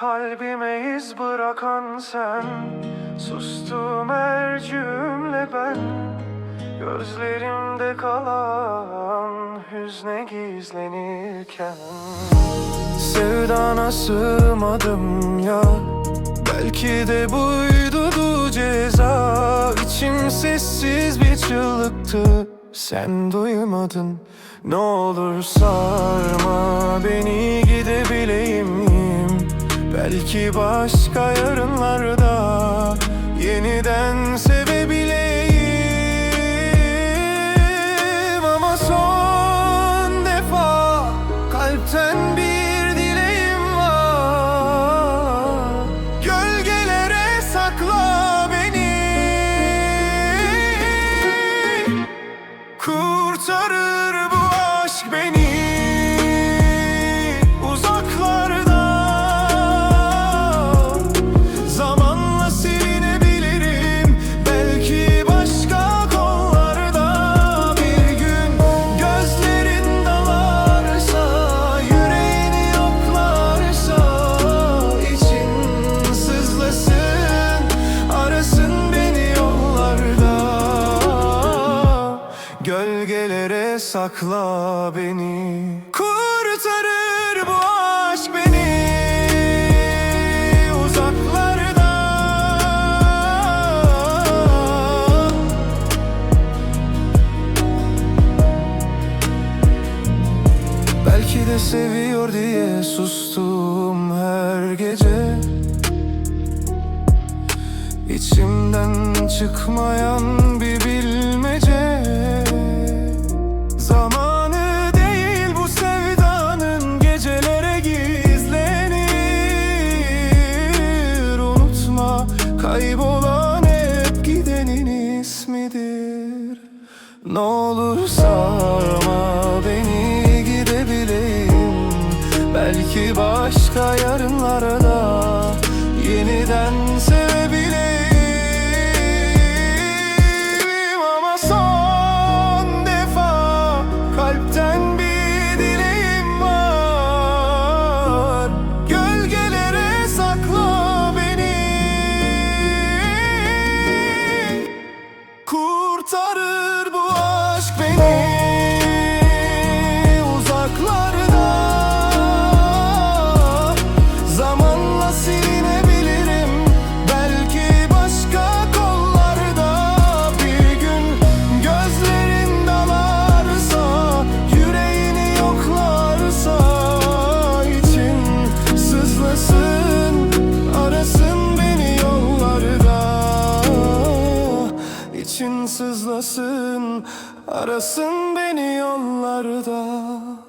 Kalbime iz bırakan sen Sustum her cümle ben. Gözlerimde kalan hüzne gizlenirken. Sevdana sığmadım ya Belki de buydu bu ceza. İçim sessiz bir çığlıktı Sen duymadın. Ne olur sarma beni gidebileyim Belki başka yarınlarda Yeniden sevebileyim. Ama son defa kalpten bir dileğim var. Gölgelere sakla beni. Kurtarır bu aşk beni Gölgelere sakla beni. Kurtarır bu aşk beni. Uzaklarda. Belki de seviyor diye sustum her gece. İçimden çıkmayan bir Ne olur sarma beni gidebileyim Belki başka yarınlarda yeniden sevebileyim Ama son defa kalpten bir dileğim var. Gölgelere sakla beni. Kurtarır için sızlasın. Arasın beni yollarda.